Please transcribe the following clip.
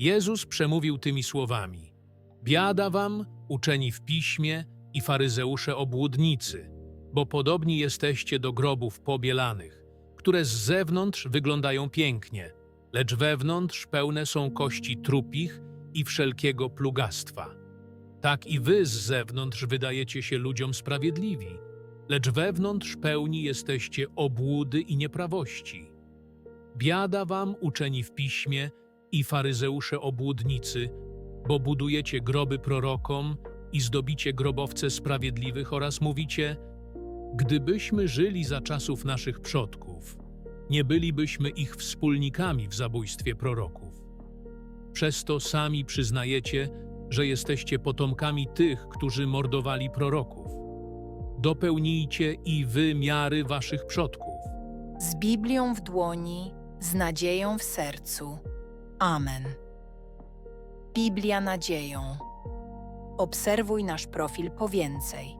Jezus przemówił tymi słowami: Biada wam, uczeni w piśmie i faryzeusze obłudnicy, bo podobni jesteście do grobów pobielanych, które z zewnątrz wyglądają pięknie, lecz wewnątrz pełne są kości trupich i wszelkiego plugastwa. Tak i wy z zewnątrz wydajecie się ludziom sprawiedliwi, lecz wewnątrz pełni jesteście obłudy i nieprawości. Biada wam, uczeni w piśmie i faryzeusze obłudnicy, bo budujecie groby prorokom i zdobicie grobowce sprawiedliwych oraz mówicie, gdybyśmy żyli za czasów naszych przodków, nie bylibyśmy ich wspólnikami w zabójstwie proroków. Przez to sami przyznajecie, że jesteście potomkami tych, którzy mordowali proroków. Dopełnijcie i wy miary waszych przodków. Z Biblią w dłoni, z nadzieją w sercu. Amen. Biblia nadzieją. Obserwuj nasz profil po więcej.